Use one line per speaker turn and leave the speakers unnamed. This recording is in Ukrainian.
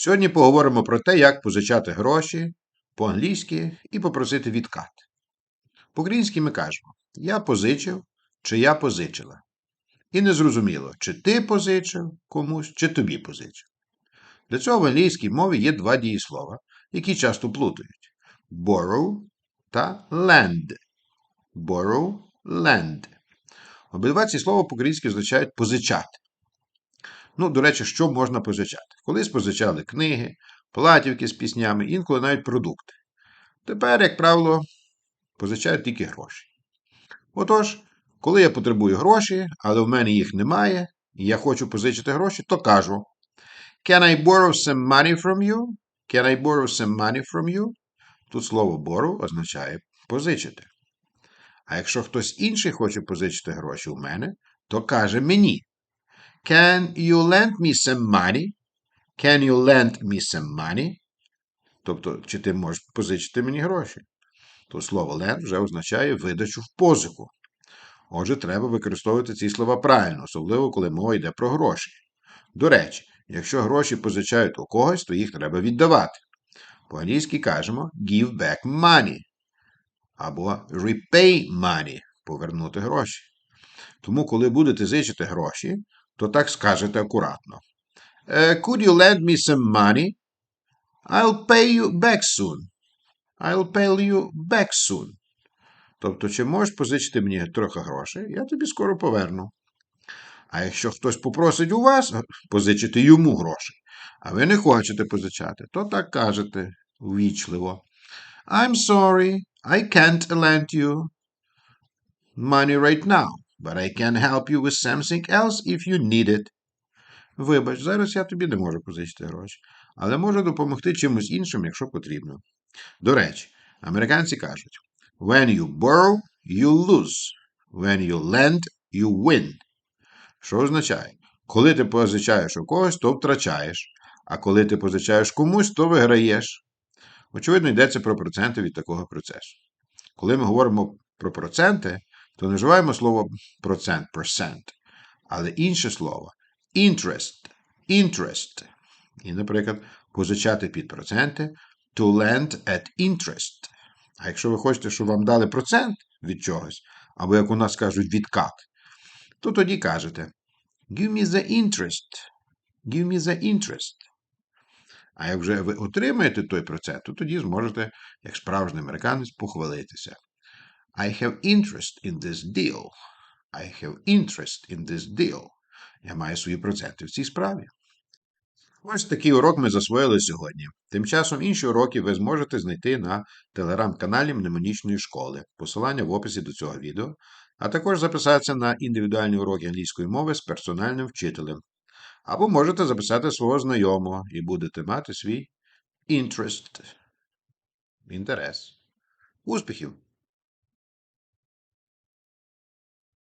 Сьогодні поговоримо про те, як позичати гроші по-англійськи і попросити відкат. По-українськи ми кажемо я позичив чи я позичила. І незрозуміло, чи ти позичив комусь, чи тобі позичив. Для цього в англійській мові є два дієслова, які часто плутають: borrow та lend. Borrow, lend. Обидва ці слова по-українськи означають позичати. Ну, до речі, що можна позичати? Колись позичали книги, платівки з піснями, інколи навіть продукти. Тепер, як правило, позичають тільки гроші. Отож, коли я потребую гроші, але в мене їх немає, і я хочу позичити гроші, то кажу: Can I borrow some money from you? Can I borrow some money from you? Тут слово borrow означає позичити. А якщо хтось інший хоче позичити гроші у мене, то каже мені. Can you lend me some money? Can you lend me some money? Тобто, чи ти можеш позичити мені гроші? То слово lend вже означає видачу в позику. Отже, треба використовувати ці слова правильно, особливо коли мова йде про гроші. До речі, якщо гроші позичають у когось, то їх треба віддавати. По-англійськи кажемо give back money або repay money повернути гроші. Тому, коли будете зичити гроші, то так скажете акуратно. Uh, could you lend me some money? I'll pay you back soon. I'll pay you back soon. Тобто, чи можеш позичити мені трохи грошей, я тобі скоро поверну. А якщо хтось попросить у вас позичити йому гроші, а ви не хочете позичати, то так кажете ввічливо. I'm sorry, I can't lend you money right now, but I can help you with something else if you need it. Вибач, зараз я тобі не можу позичити гроші, але можу допомогти чимось іншим, якщо потрібно. До речі, американці кажуть: When you borrow, you lose. When you lend, you win. Що означає? Коли ти позичаєш у когось, то втрачаєш, а коли ти позичаєш комусь, то виграєш. Очевидно, йдеться про проценти від такого процесу. Коли ми говоримо про проценти, то не слово процент, percent, але інше слово interest, interest. І, наприклад, позичати під проценти to lend at interest. А якщо ви хочете, щоб вам дали процент від чогось, або, як у нас кажуть, відкат, то тоді кажете Give me the interest. Give me the interest. А як вже ви отримаєте той процент, то тоді зможете, як справжній американець, похвалитися. I have interest in this deal. I have interest in this deal. Я маю свої проценти в цій справі. Ось такий урок ми засвоїли сьогодні. Тим часом інші уроки ви зможете знайти на телеграм-каналі Мнемонічної школи. Посилання в описі до цього відео, а також записатися на індивідуальні уроки англійської мови з персональним вчителем. Або можете записати свого знайомого і будете мати свій interest. Інтерес. Успіхів!